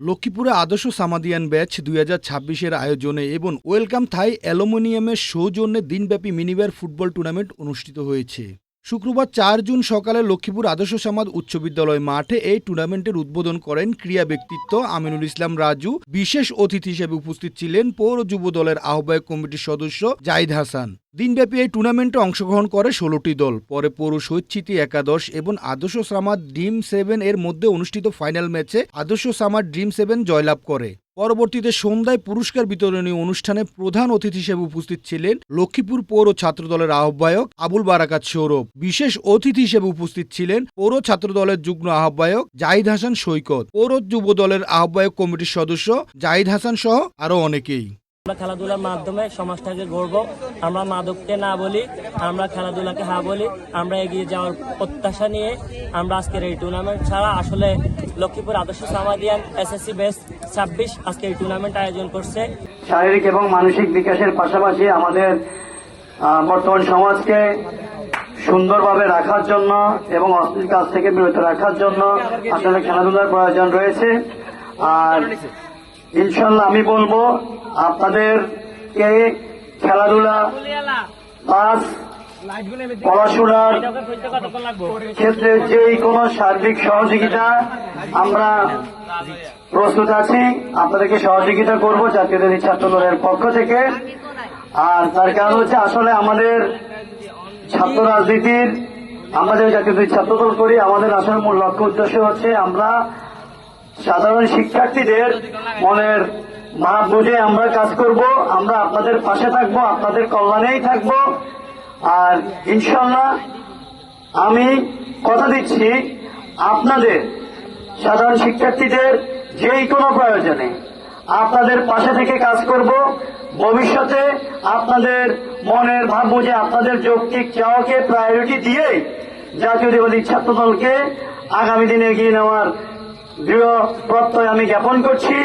লক্ষ্মীপুরে আদর্শ সামাদিয়ান ব্যাচ দুই হাজার ছাব্বিশের আয়োজনে এবং ওয়েলকাম থাই অ্যালুমিনিয়ামের সৌজন্যে দিনব্যাপী মিনিবার ফুটবল টুর্নামেন্ট অনুষ্ঠিত হয়েছে। শুক্রবার চার জুন সকালে লক্ষ্মীপুর আদর্শ সমাজ উচ্চ বিদ্যালয় মাঠে এই টুর্নামেন্টের উদ্বোধন করেন ক্রীড়া ব্যক্তিত্ব আমিনুল ইসলাম রাজু। বিশেষ অতিথি হিসেবে উপস্থিত ছিলেন পৌর যুব দলের আহ্বায়ক কমিটির সদস্য জাহিদ হাসান। দিনব্যাপী এই টুর্নামেন্টে অংশগ্রহণ করে ষোলোটি দল। পরে পৌর সৈচ্ছিতি একাদশ এবং আদর্শ সামাদ ড্রিম সেভেন এর মধ্যে অনুষ্ঠিত ফাইনাল ম্যাচে আদর্শ সামাদ ড্রিম সেভেন জয়লাভ করে। পরবর্তীতে সন্ধ্যায় পুরস্কার বিতরণী অনুষ্ঠানে প্রধান অতিথি হিসেবে উপস্থিত ছিলেন লক্ষ্মীপুর পৌর ছাত্র দলের আহ্বায়ক আবুল বারাকাত সৌরভ। বিশেষ অতিথি হিসেবে উপস্থিত ছিলেন পৌর ছাত্র দলের যুগ্ম আহ্বায়ক জাহিদ হাসান সৈকত। পৌর যুব দলের আহ্বায়ক কমিটির সদস্য জাহিদ হাসান সহ আরও অনেকেই। আমরা খেলাধুলার মাধ্যমে সমাজটাকে গড়ব। আমরা মাদককে না বলি, আমরা খেলাধুলাকে হা বলি, আমরা এগিয়ে যাওয়ার প্রত্যাশা নিয়ে আমরা আজকের এই টুর্নামেন্ট ছাড়া আসলে লক্ষ্মীপুর আদর্শ সামাদিয়ান এসএসসি বেস ছাব্বিশ আজকে এই টুর্নামেন্ট আয়োজন করছে। শারীরিক এবং মানসিক বিকাশের পাশাপাশি আমাদের বর্তমান সমাজকে সুন্দরভাবে রাখার জন্য এবং অশ্লীল কাজ থেকে বিরত রাখার জন্য আসলে খেলাধুলার প্রয়োজন রয়েছে। আর ইনশাল্লাহ আমি বলব আপনাদেরকে খেলাধুলা প্লাস পড়াশোনার ক্ষেত্রে যেই কোনো সার্বিক সহযোগিতা আমরা প্রস্তুত আছি। আপনাদেরকে সহযোগিতা করব জাতীয়তাবাদী ছাত্র দলের পক্ষ থেকে। আর তার কারণ হচ্ছে আসলে আমাদের ছাত্র রাজনীতির আমরা যে জাতীয়তাবাদী ছাত্র দল করি আমাদের আসলে মূল লক্ষ্য উদ্দেশ্য হচ্ছে আমরা সাধারণ শিক্ষার্থীদের মনের ভাব বুঝে আমরা কাজ করব, আমরা আপনাদের পাশে থাকব, আপনাদের কল্যাণেই থাকব। আর ইনশাল্লাহ আমি কথা দিচ্ছি আপনাদের, সাধারণ শিক্ষার্থীদের যেই কোনো প্রয়োজনে। আপনাদের পাশে থেকে কাজ করব, ভবিষ্যতে আপনাদের মনের ভাব বুঝে, আপনাদের যৌক্তিক চাওয়াকে প্রায়োরিটি দিয়েই জাতীয়তাবাদী ছাত্র দলকে আগামী দিনে এগিয়ে নেওয়ার দৃঢ় প্রত্যয় আমি জ্ঞাপন করছি।